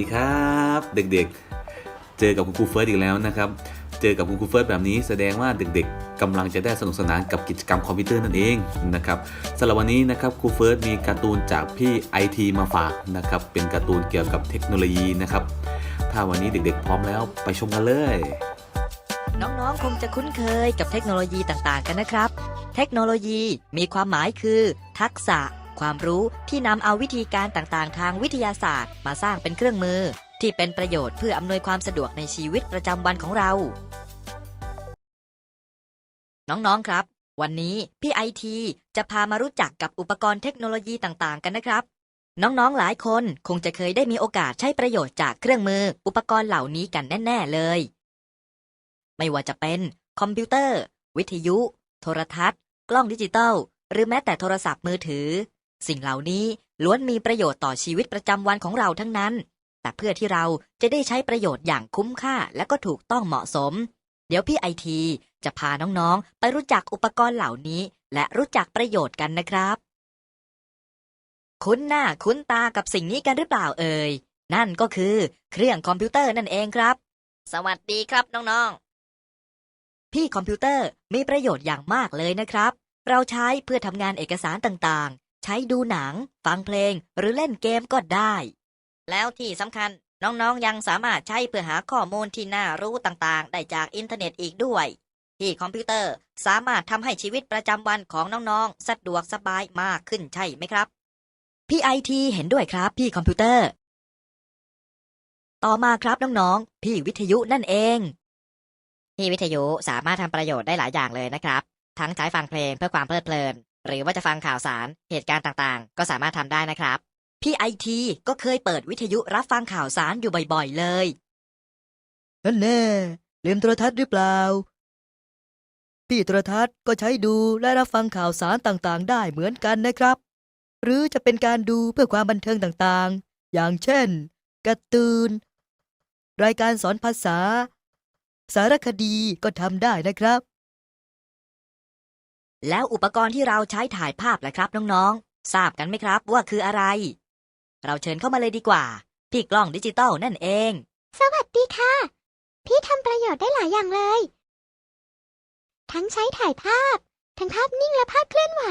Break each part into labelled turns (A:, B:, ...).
A: ดีครับ เด็กๆ เจอกับคุณครูเฟิร์สอีกแล้วนะครับ เจอกับคุณครูเฟิร์สแบบนี้แสดงว่าเด็กๆกำลังจะได้สนุกสนานกับกิจกรรมคอมพิวเตอร์นั่นเองนะครับสำหรับวันนี้นะครับครูเฟิร์สมีการ์ตูนจากพี่ไอทีมาฝากนะครับเป็นการ์ตูนเกี่ยวกับเทคโนโลยีนะครับถ้าวันนี้เด็กๆ พร้อมแล้วไปชมกันเลย
B: น้องๆ คงจะคุ้นเคยกับเทคโนโลยีต่างๆ กันนะครับ เทคโนโลยีมีความหมายคือ ทักษะ ความรู้ที่นำเอาวิธีการต่างๆ ทางวิทยาศาสตร์ มาสร้างเป็นเครื่องมือ ที่เป็นประโยชน์เพื่ออำนวยความสะดวกในชีวิตประจำวันของเรา น้องๆครับ วันนี้พี่ไอทีจะพามารู้จักกับอุปกรณ์เทคโนโลยีต่างๆ กันนะครับ น้องๆหลายคนคงจะเคยได้มีโอกาสใช้ประโยชน์จากเครื่องมือ อุปกรณ์เหล่านี้กันแน่ ๆ เลย ไม่ว่าจะเป็นคอมพิวเตอร์ วิทยุ โทรทัศน์ กล้องดิจิตอลหรือแม้แต่โทรศัพท์มือถือ สิ่งเหล่านี้ล้วนมีประโยชน์ต่อชีวิตประจำวันของเราทั้งนั้น แต่เพื่อที่เราจะได้ใช้ประโยชน์อย่างคุ้มค่าและก็ถูกต้องเหมาะสม เดี๋ยวพี่ไอทีจะพาน้องๆ ไปรู้จักอุปกรณ์เหล่านี้ และรู้จักประโยชน์กันนะครับ คุ้นหน้าคุ้นตากับสิ่งนี้กันหรือเปล่าเอ่ย นั่นก็คือเครื่องคอมพิวเตอร์นั่นเองครับ สวัสดีครับน้องๆ พี่คอมพิวเตอร์มีประโยชน์อย่างมากเลยนะครับ เราใช้เพื่อทำงานเอกสารต่างๆ ใช้ดูหนัง ฟังเพลง หรือเล่นเกมก็ได้ แล้วที่สำคัญน้องๆยังสามารถใช้เพื่อหาข้อมูลที่น่ารู้ต่างๆ ได้จากอินเทอร์เน็ตอีกด้วย ที่คอมพิวเตอร์สามารถทำให้ชีวิตประจำวันของน้องๆ สะดวกสบายมากขึ้นใช่ไหมครับพี่ไอทีเห็นด้วยครับพี่คอมพิวเตอร์ ต่อมาครับน้องๆ พี่วิทยุนั่นเอง พี่วิทยุสามารถทำประโยชน์ได้หลายอย่างเลยนะครับ ทั้งใช้ฟังเพลงเพื่อความเพลิดเพลิน หรือว่าจะฟังข่าวสารเหตุการณ์ต่างๆ ก็สามารถทำได้นะครับ พี่ไอทีก็เคยเปิดวิทยุรับฟังข่าวสารอยู่บ่อยๆเลย
C: นั่นแน่ลืมโทรทัศน์หรือเปล่าพี่โทรทัศน์ก็ใช้ดูและรับฟังข่าวสารต่างๆ ได้เหมือนกันนะครับ หรือจะเป็นการดูเพื่อความบันเทิงต่างๆ อย่างเช่นการ์ตูนรายการสอนภาษา สารคดีก็ทำได้นะครับ
B: แล้วอุปกรณ์ที่เราใช้ถ่ายภาพล่ะครับน้องๆ ทราบกันไหมครับว่าคืออะไร เราเชิญเข้ามาเลยดีกว่า พี่กล้องดิจิตอลนั่นเอง
D: สวัสดีค่ะ พี่ทำประโยชน์ได้หลายอย่างเลย ทั้งใช้ถ่ายภาพ ทั้งภาพนิ่งและภาพเคลื่อนไหว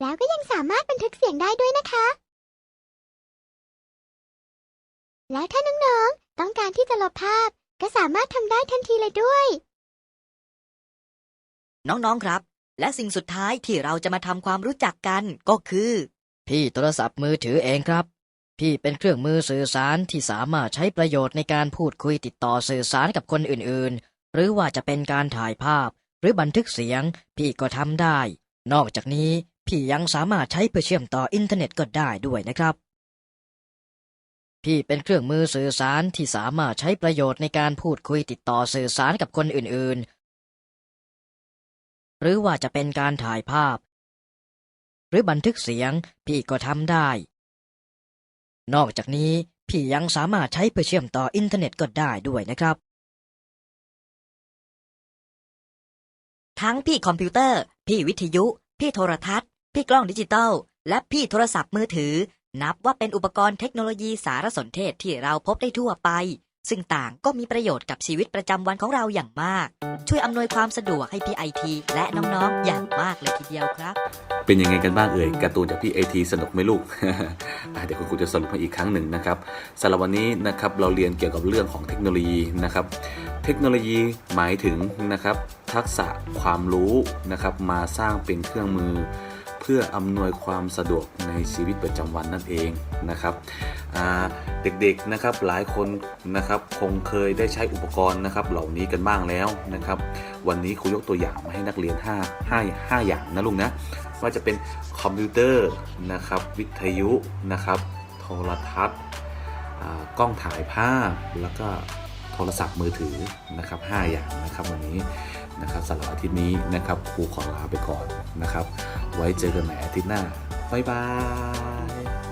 D: แล้วก็ยังสามารถบันทึกเสียงได้ด้วยนะคะ แล้วถ้าน้องๆ ต้องการที่จะลบภาพ ก็สามารถทำได้ทันทีเลยด้วย
B: น้องๆครับ และสิ่งสุดท้ายที่เราจะมาทำความรู้จักกันก็คือ
C: พี่โทรศัพท์มือถือเองครับ พี่เป็นเครื่องมือสื่อสารที่สามารถใช้ประโยชน์ในการพูดคุยติดต่อสื่อสารกับคนอื่นๆ หรือว่าจะเป็นการถ่ายภาพ หรือบันทึกเสียง พี่ก็ทำได้ นอกจากนี้พี่ยังสามารถใช้เพื่อเชื่อมต่ออินเทอร์เน็ตก็ได้ด้วยนะครับ พี่เป็นเครื่องมือสื่อสารที่สามารถใช้ประโยชน์ในการพูดคุยติดต่อสื่อสารกับคนอื่นๆ หรือว่าจะเป็นการถ่ายภาพ หรือบันทึกเสียงพี่ก็ทำได้ นอกจากนี้พี่ยังสามารถใช้เพื่อเชื่อมต่ออินเทอร์เน็ตก็ได้ด้วยนะครับ
B: ทั้งพี่คอมพิวเตอร์ พี่วิทยุ พี่โทรทัศน์ พี่กล้องดิจิตอลและพี่โทรศัพท์มือถือ นับว่าเป็นอุปกรณ์เทคโนโลยีสารสนเทศที่เราพบได้ทั่วไป ซึ่งต่างก็มีประโยชน์กับชีวิตประจำวันของเราอย่างมาก ช่วยอำนวยความสะดวกให้พี่ไอทีและน้องๆ อย่างมากเลยทีเดียวครับ
A: เป็นยังไงกันบ้างเอ่ยการ์ตูนจากพี่ไอทีสนุกไหมลูก เดี๋ยวคุณครูจะสรุปให้อีกครั้งหนึ่งนะครับสำหรับวันนี้นะครับเราเรียนเกี่ยวกับเรื่องของเทคโนโลยีนะครับ เทคโนโลยีหมายถึงนะครับทักษะความรู้นะครับมาสร้างเป็นเครื่องมือ เพื่ออำนวยความสะดวกในชีวิตประจำวันนั่นเองนะครับเด็กๆนะครับหลายคนนะครับคงเคยได้ใช้อุปกรณ์นะครับเหล่านี้กันบ้างแล้วนะครับ วันนี้ครูยกตัวอย่างมาให้นักเรียน 5 5 5 อย่างนะลุงนะว่าจะเป็นคอมพิวเตอร์นะครับวิทยุนะครับโทรทัศน์กล้องถ่ายภาพแล้วก็โทรศัพท์มือถือนะครับ 5 อย่างนะครับวันนี้ นะครับสำหรับอาทิตย์นี้นะครับครูขอลาไปก่อนนะครับ ไว้เจอกันใหม่อาทิตย์หน้า บ๊ายบาย